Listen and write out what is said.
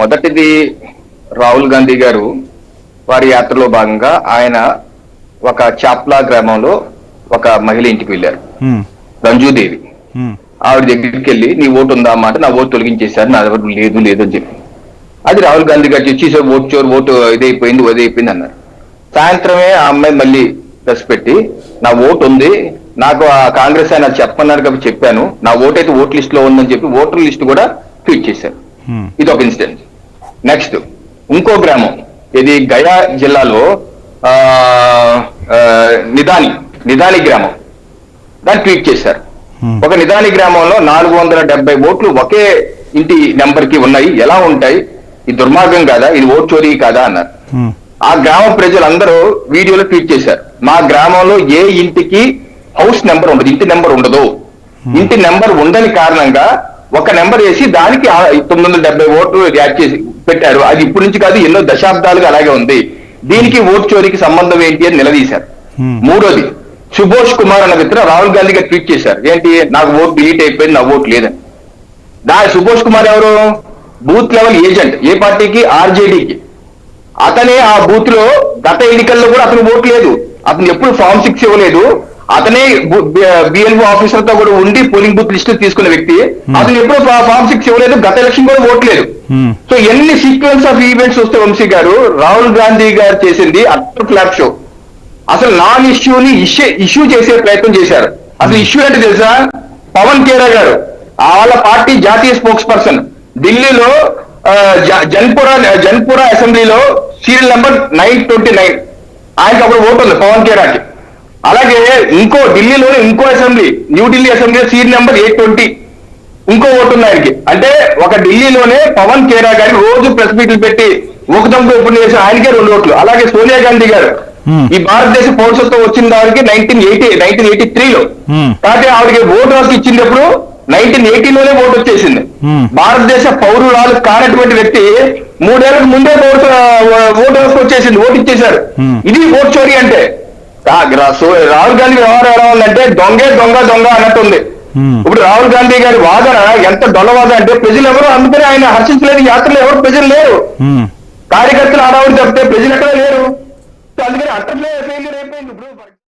మొదటిది రాహుల్ గాంధీ గారు. వారి యాత్రలో భాగంగా ఆయన ఒక చాప్లా గ్రామంలో ఒక మహిళ ఇంటికి వెళ్ళారు. రంజుదేవి. ఆవిడ దగ్గరికి వెళ్ళి నీ ఓటు ఉందా అన్నమాట నా ఓటు తొలగించేశారు. నా దగ్గర లేదు లేదు అని చెప్పి. అది రాహుల్ గాంధీ గారు చూసి ఓటు చోరు ఓటు ఇదైపోయింది ఇదైపోయింది అన్నారు. సాయంత్రమే ఆ అమ్మాయి మళ్ళీ ప్రెస్ పెట్టి నా ఓటు ఉంది. నాకు ఆ కాంగ్రెస్ ఆయన చెప్పమన్నారు కాబట్టి చెప్పాను. నా ఓటు అయితే ఓట్ లిస్ట్లో ఉందని చెప్పి ఓటర్ లిస్ట్ కూడా ట్వీట్ చేశారు. ఇది ఒక ఇన్సిడెంట్. నెక్స్ట్ ఇంకో గ్రామం. ఇది గయా జిల్లాలో నిదాని నిదాని గ్రామం. దాన్ని ట్వీట్ చేశారు. ఒక నిదాని గ్రామంలో నాలుగు వందల డెబ్బై ఓట్లు ఒకే ఇంటి నెంబర్కి ఉన్నాయి. ఎలా ఉంటాయి? ఇది దుర్మార్గం కాదా? ఇది ఓట్ చోరీ కాదా? అన్నారు. ఆ గ్రామ ప్రజలందరూ వీడియోలో ట్వీట్ చేశారు. మా గ్రామంలో ఏ ఇంటికి హౌస్ నెంబర్ ఉండదు ఇంటి నెంబర్ ఉండదు. ఇంటి నెంబర్ ఉండని కారణంగా ఒక నెంబర్ వేసి దానికి తొమ్మిది వందల డెబ్బై ఓట్లు యాడ్ చేసి పెట్టారు. అది ఇప్పటి నుంచి కాదు ఎన్నో దశాబ్దాలుగా అలాగే ఉంది. దీనికి ఓటు చోరీకి సంబంధం ఏంటి అని నిలదీశారు. మూడోది సుభోష్ కుమార్ అన్న వ్యక్తి రాహుల్ గాంధీ గారు ట్వీట్ చేశారు. ఏంటి నాకు ఓటు డిలీట్ అయిపోయింది నా ఓటు లేదని. దా సుభోష్ కుమార్ ఎవరు? Booth level agent. ఏ పార్టీకి? ఆర్జేడీకి. అతనే ఆ బూత్లో గత ఎన్నికల్లో కూడా అతను ఓటు లేదు. అతను ఎప్పుడు ఫామ్ సిక్స్ ఇవ్వలేదు. అతనే బిఎల్ఓ ఆఫీసర్తో కూడా ఉండి పోలింగ్ బూత్ లిస్ట్ తీసుకున్న వ్యక్తి. అతను ఎప్పుడు ఫామ్ సిక్స్ ఇవ్వలేదు గత ఎలక్షన్ కూడా ఓటు లేదు. ఉమ్, సో ఎన్ని సీక్వెన్స్ ఆఫ్ ఈవెంట్స్ వస్తే వంశీ గారు రాహుల్ గాంధీ గారు చేసింది అట్టర్ ఫ్లాప్ షో. అసలు నాన్ ఇష్యూని ఇష్యూ ఇష్యూ చేసే ప్రయత్నం చేశారు. అసలు ఇష్యూ అంటే తెలుసా? పవన్ కేరా గారు వాళ్ళ పార్టీ జాతీయ స్పోక్స్ పర్సన్. ఢిల్లీలో జన్పురా జన్పురా అసెంబ్లీలో serial number nine twenty nine. ఆయనకి అప్పుడు ఓటు ఉంది పవన్ కేరాకి. అలాగే ఇంకో ఢిల్లీలోనే ఇంకో assembly New Delhi assembly serial number eight twenty ఇంకో ఓటు ఉంది ఆయనకి అంటే ఒక ఢిల్లీలోనే పవన్ కేరా గారి రోజు ప్రెస్ మీట్లు పెట్టి ఊకదంపు ఉపన్యాసం ఆయనకే రెండు ఓట్లు అలాగే సోనియా గాంధీ గారు. ఈ భారతదేశ పౌరసత్వం వచ్చిన దానికి నైన్టీన్ ఎయిటీ నైన్టీన్ ఎయిటీ త్రీలో. కాబట్టి ఆవిడకి ఓటు హక్కు ఇచ్చినప్పుడు నైన్టీన్ ఎయిటీలోనే ఓటు వచ్చేసింది. భారతదేశ పౌరురాలు కానటువంటి వ్యక్తి మూడేళ్ళకు ముందే పౌర ఓటు హక్కు వచ్చేసింది ఓటు ఇచ్చేశారు. ఇది ఓటు చోరీ అంటే రాహుల్ గాంధీ వ్యవహారం ఎలా ఉందంటే దొంగే దొంగ దొంగ అన్నట్టుంది. Hmm. ఇప్పుడు రాహుల్ గాంధీ గారి వాదన ఎంత డొల్లవాదన అంటే ప్రజలు ఎవరు అందుకని ఆయన హర్షించలేదు యాత్రలో ఎవరు ప్రజలు లేరు. ఉమ్. కార్యకర్తలు ఆడవాడు చెప్తే ప్రజలు ఎక్కడ లేరు. అందుకని అట్టట్లే అయిపోయింది